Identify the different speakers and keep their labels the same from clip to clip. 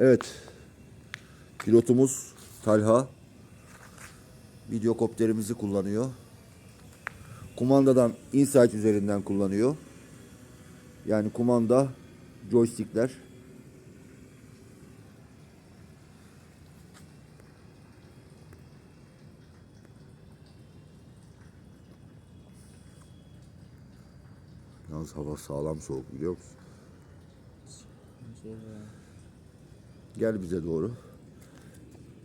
Speaker 1: Evet. Pilotumuz Talha videokopterimizi kullanıyor. Kumandadan Insight üzerinden kullanıyor. Yani kumanda joystickler. Yalnız hava sağlam soğuk biliyor musun? Gel bize doğru.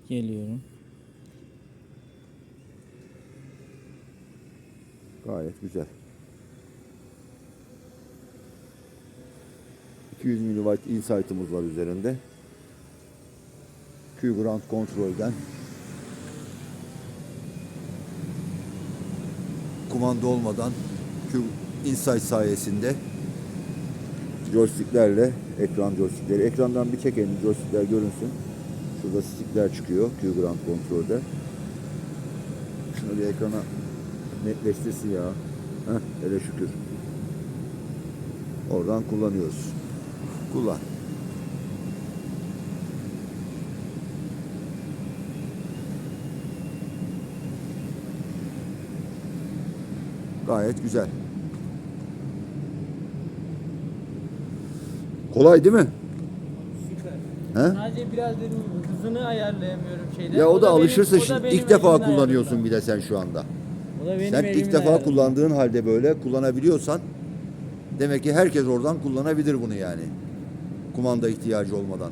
Speaker 2: Geliyorum.
Speaker 1: Gayet güzel. 200 mW insight'ımız var üzerinde. Q Ground kontrolden kumanda olmadan Q Insight sayesinde joysticklerle ekran joystickleri ekrandan bir çekelim joystickler görünsün. Şurada stickler çıkıyor Q Ground kontrolde. Şunu bir ekrana netleştirsin ya. Heh, hele şükür. Oradan kullanıyoruz. Kullan. Gayet güzel. Kolay değil mi?
Speaker 2: Süper.
Speaker 1: He?
Speaker 2: Sadece biraz dedim hızını ayarlayamıyorum şeyde.
Speaker 1: Ya o, da,
Speaker 2: benim-
Speaker 1: alışırsa
Speaker 2: o da
Speaker 1: şimdi.
Speaker 2: benim
Speaker 1: İlk defa kullanıyorsun
Speaker 2: ayarladım.
Speaker 1: bir de sen şu anda.
Speaker 2: O da benim
Speaker 1: Sen ilk defa
Speaker 2: ayarladım.
Speaker 1: kullandığın halde böyle kullanabiliyorsan demek ki herkes oradan kullanabilir bunu yani. Kumanda ihtiyacı olmadan.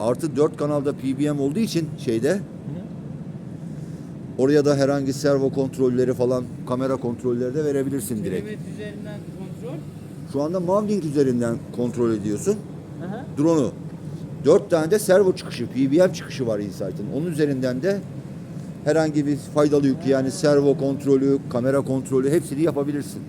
Speaker 1: Artı 4 kanalda PBM olduğu için şeyde oraya da herhangi servo kontrolleri falan kamera kontrolleri de verebilirsin direkt.
Speaker 2: Evet üzerinden kontrol.
Speaker 1: Şu anda Mavlink üzerinden kontrol ediyorsun drone'u. 4 tane de servo çıkışı, PBM çıkışı var Insight'ın. Onun üzerinden de herhangi bir faydalı yük yani servo kontrolü, kamera kontrolü hepsini yapabilirsin.